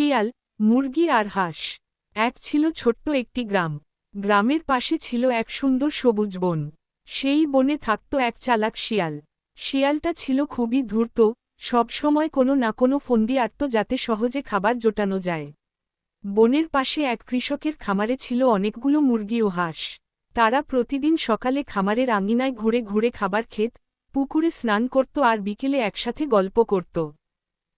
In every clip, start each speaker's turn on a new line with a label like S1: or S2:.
S1: শিয়াল, মুরগি আর হাঁস। এক ছিল ছোট্ট একটি গ্রাম। গ্রামের পাশে ছিল এক সুন্দর সবুজ বন। সেই বনে থাকত এক চালাক শিয়াল। শিয়ালটা ছিল খুবই ধূর্ত সবসময় কোনো না কোনো ফন্দি আটত যাতে সহজে খাবার জোটানো যায়। বনের পাশে এক কৃষকের খামারে ছিল অনেকগুলো মুরগি ও হাঁস। তারা প্রতিদিন সকালে খামারের আঙিনায় ঘুরে ঘুরে খাবার খেত, পুকুরে স্নান করত আর বিকেলে একসাথে গল্প করত।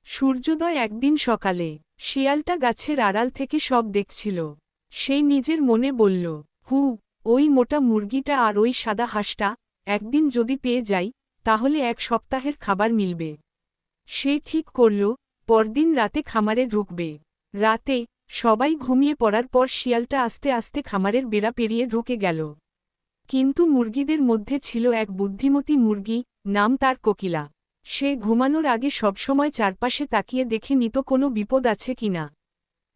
S1: সূর্যোদয় একদিন সকালে, শিয়ালটা গাছের আড়াল থেকে সব দেখছিল। সেই নিজের মনে বলল, হু, ওই মোটা মুরগিটা আর ওই সাদা হাঁসটা একদিন যদি পেয়ে যাই, তাহলে এক সপ্তাহের খাবার মিলবে। সে ঠিক করল, পরদিন রাতে খামারে ঢুকবে। রাতে সবাই ঘুমিয়ে পড়ার পর শিয়ালটা আস্তে আস্তে খামারের বেড়া পেরিয়ে ঢুকে গেল। কিন্তু মুরগিদের মধ্যে ছিল এক বুদ্ধিমতী মুরগি নাম তার কোকিলা। সে ঘুমানোর আগে সবসময় চারপাশে তাকিয়ে দেখে নিত কোনো বিপদ আছে কি না।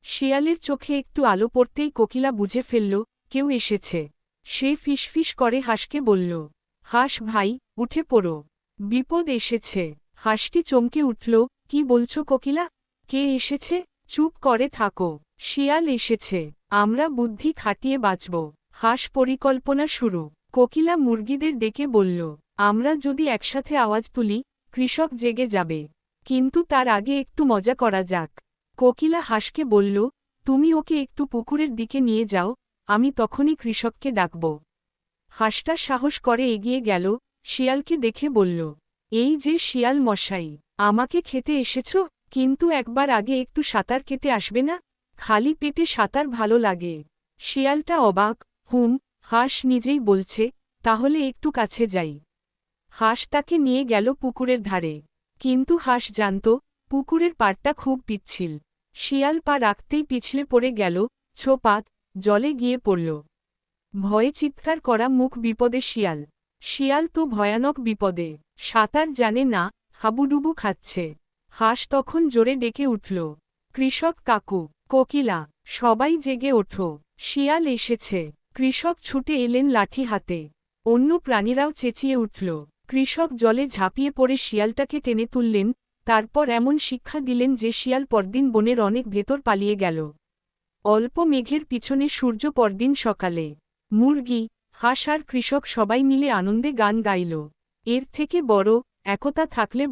S1: শিয়ালের চোখে একটু আলো পড়তেই কোকিলা বুঝে ফেলল, কেউ এসেছে। সে ফিসফিস করে হাঁসকে বলল, হাঁস ভাই, উঠে পড়ো। বিপদ এসেছে। হাঁসটি চমকে উঠল, কি বলছো কোকিলা? কে এসেছে? চুপ করে থাকো। শিয়াল এসেছে। আমরা বুদ্ধি খাটিয়ে বাঁচব। হাঁস পরিকল্পনা শুরু। কোকিলা মুরগিদের ডেকে বলল, আমরা যদি একসাথে আওয়াজ তুলি কৃষক জেগে যাবে। কিন্তু তার আগে একটু মজা করা যাক। কোকিলা হাঁসকে বলল, তুমি ওকে একটু পুকুরের দিকে নিয়ে যাও, আমি তখনই কৃষককে ডাকব। হাঁসটা সাহস করে এগিয়ে গেল, শিয়ালকে দেখে বলল, এই যে শিয়াল মশাই, আমাকে খেতে এসেছ, কিন্তু একবার আগে একটু সাঁতার কেটে আসবে না? খালি পেটে সাঁতার ভালো লাগে। শিয়ালটা অবাক, হুম, হাঁস নিজেই বলছে, তাহলে একটু কাছে যাই। হাঁস তাকে নিয়ে গেল পুকুরের ধারে। কিন্তু হাঁস জানত, পুকুরের পাড়টা খুব পিচ্ছিল। শিয়াল পা রাখতেই পিছলে পড়ে গেল, ছোপাত, জলে গিয়ে পড়ল। ভয়ে চিৎকার করা মুখ বিপদে শিয়াল। শিয়াল তো ভয়ানক বিপদে। সাঁতার জানে না, হাবুডুবু খাচ্ছে। হাঁস তখন জোরে ডেকে উঠল, কৃষক কাকু, কোকিলা, সবাই জেগে ওঠো। শিয়াল এসেছে। কৃষক ছুটে এলেন লাঠি হাতে। অন্য প্রাণীরাও চেঁচিয়ে উঠল। কৃষক জলে ঝাঁপিয়ে পড়ে শিয়ালটাকে টেনে তুললেন, তারপর এমন শিক্ষা দিলেন যে শিয়াল পরদিন বনের অনেক ভেতর পালিয়ে গেল। অল্প মেঘের পিছনে সূর্য পরদিন সকালে। মুরগি, হাঁস আর কৃষক সবাই মিলে আনন্দে গান গাইল। এর থেকে বড় একতা থাকলে